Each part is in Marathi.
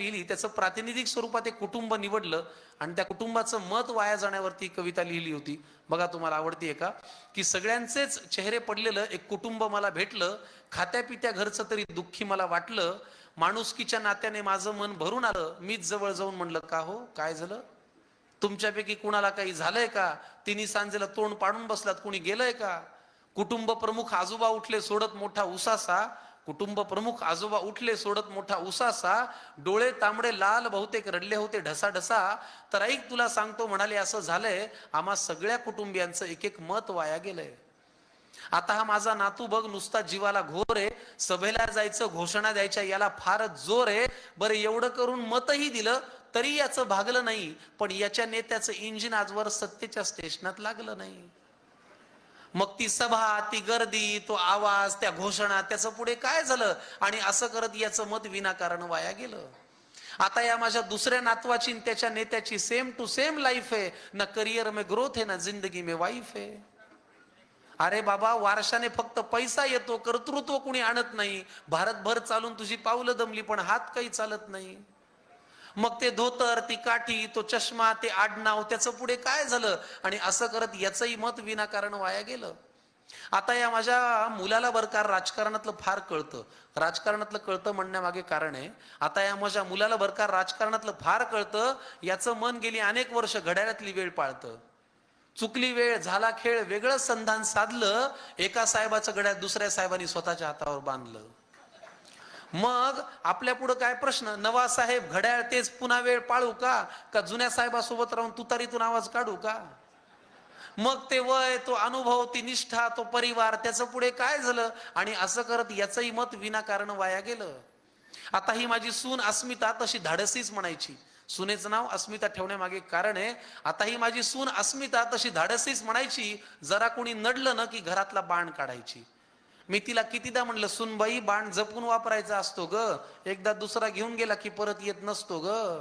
लिहिली त्याचं प्रातिनिधिक स्वरूपात एक कुटुंब निवडलं आणि त्या कुटुंबाचं मत वाया जाण्यावरती कविता लिहिली होती. बघा तुम्हाला आवडतीये का? की सगळ्यांचेच चेहरे पडलेलं एक कुटुंब मला भेटलं खात्यापित्या घरचं तरी दुःखी मला वाटलं माणुसकीच्या नात्याने माझं मन भरून आलं मीच जवळ जाऊन म्हणलं का हो? काय झालं? तुमच्यापैकी कुणाला काही झालंय का? तिन्ही सांजेला तोंड पाडून बसलात कुणी गेलंय का? कुटुंब प्रमुख आजोबा उठले सोडत मोठा उसासा कुटुंब प्रमुख आजोबा उठले सोडत मोठा उसासा डोळे तांबडे लाल बहुतेक रडले होते ढसा ढसा तर ऐक तुला सांगतो म्हणाले असं झालंय आम्हा सगळ्या कुटुंबियांचं एक एक मत वाया गेलंय. आता हा माझा नातू बघ नुसता जीवाला घोर आहे सभेला जायचं घोषणा द्यायच्या याला फारच जोर आहे. बरं एवढं करून मतही दिलं तरी याचं भागलं नाही पण याच्या नेत्याचं इंजिन आजवर सत्तेच्या स्टेशनात लागलं नाही. मग ती सभा ती गर्दी तो आवाज त्या घोषणा त्याचं पुढे काय झालं? आणि असं करत याचं मत विनाकारण वाया गेलं. आता या माझ्या दुसऱ्या नातवाची त्याच्या नेत्याची सेम टू सेम लाईफ आहे. ना करिअर मे ग्रोथ आहे ना जिंदगी मे वाईफ आहे. अरे बाबा वारशाने फक्त पैसा येतो कर्तृत्व कुणी आणत नाही. भारतभर चालून तुझी पावलं दमली पण हात काही चालत नाही. मग ते धोतर ती काठी तो चष्मा ते आडनाव त्याचं पुढे काय झालं? आणि असं करत याचंही मत विनाकारण वाया गेलं. आता या माझ्या मुलाला बरं का राजकारणातलं फार कळतं. राजकारणातलं कळतं म्हणण्यामागे कारण आहे आता या माझ्या मुलाला बरं का राजकारणातलं फार कळतं याचं मन गेली अनेक वर्ष घड्याळ्यातली वेळ पाळतं. चुकली वेळ झाला खेळ वेगळं संधान साधलं एका साहेबाचं गड्यात दुसऱ्या साहेबांनी स्वतःच्या हातावर बांधलं. मग आपल्या पुढं काय प्रश्न? नवा साहेब घड्याळ तेच पुन्हा वेळ पाळू का? का जुन्या साहेबासोबत राहून तुतारीतून आवाज काढू का? मग ते वय तो अनुभव ती निष्ठा तो परिवार त्याचं पुढे काय झालं? आणि असं करत याचंही मत विनाकारण वाया गेलं. आता ही माझी सून अस्मिता तशी धाडसीच म्हणायची. सुनेचं नाव अस्मिता ठेवण्यामागे कारण आहे आता ही माझी सून अस्मिता तशी धाडसीच म्हणायची जरा कोणी नडलं ना की घरातला बाण काढायची. मी तिला कितीदा म्हणलं सुनबाई बाण जपून वापरायचा असतो ग. एकदा दुसरा घेऊन गेला की परत येत नसतो ग.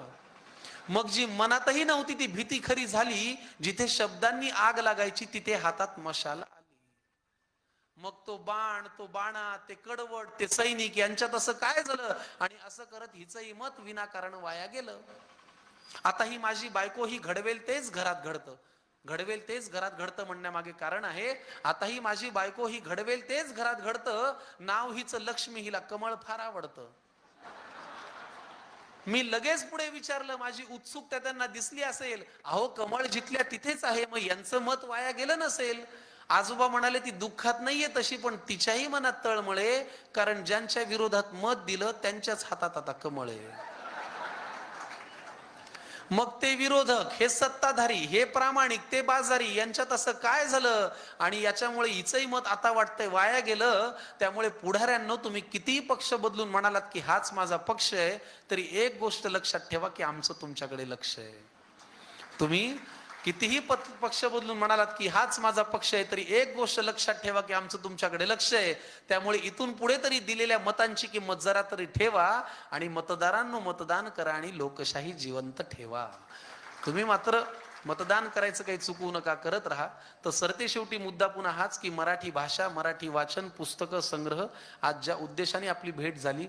मग जी मनातही नव्हती ती भीती खरी झाली जिथे शब्दांनी आग लागायची तिथे हातात मशाल आली. मग तो बाण तो बाणा ते कडवट ते सैनिक यांच्यात असं काय झालं? आणि असं करत हिचंही मत विनाकारण वाया गेलं. आता ही माझी बायको ही घडवेल तेच घरात घडतं. घडवेल तेच घरात घडतं म्हणण्यामागे कारण आहे आता ही माझी बायको ही घडवेल तेच घरात घडतं नाव हिचं लक्ष्मी हिला कमळ फार आवडतं. मी लगेच पुढे विचारलं माझी उत्सुकता त्यांना दिसली असेल अहो कमळ जिथल्या तिथेच आहे मग यांचं मत वाया गेलं नसेल. आजोबा म्हणाले ती दुःखात नाहीये तशी पण तिच्याही मनात तळमळे कारण ज्यांच्या विरोधात मत दिलं त्यांच्याच हातात आता कमळ आहे. मग ते विरोधक हे सत्ताधारी हे प्रामाणिक ते बाजारी यांच्यात असं काय झालं? आणि याच्यामुळे हिचंही मत आता वाटतंय वाया गेलं. त्यामुळे पुढाऱ्यांनो तुम्ही कितीही पक्ष बदलून म्हणालात की हाच माझा पक्ष आहे तरी एक गोष्ट लक्षात ठेवा की आमचं तुमच्याकडे लक्ष आहे. तुम्ही कितीही पक्ष बदलून म्हणालात की हाच माझा पक्ष आहे तरी एक गोष्ट लक्षात ठेवा की आमचं तुमच्याकडे लक्ष आहे. त्यामुळे इथून पुढे तरी दिलेल्या मतांची किंमत जरा तरी ठेवा आणि मतदारांनो मतदान करा आणि लोकशाही जिवंत ठेवा. तुम्ही मात्र मतदान करायचं काही चुकवू नका करत राहा. तर सरते शेवटी मुद्दा पुन्हा हाच की मराठी भाषा मराठी वाचन पुस्तकं संग्रह आज ज्या उद्देशाने आपली भेट झाली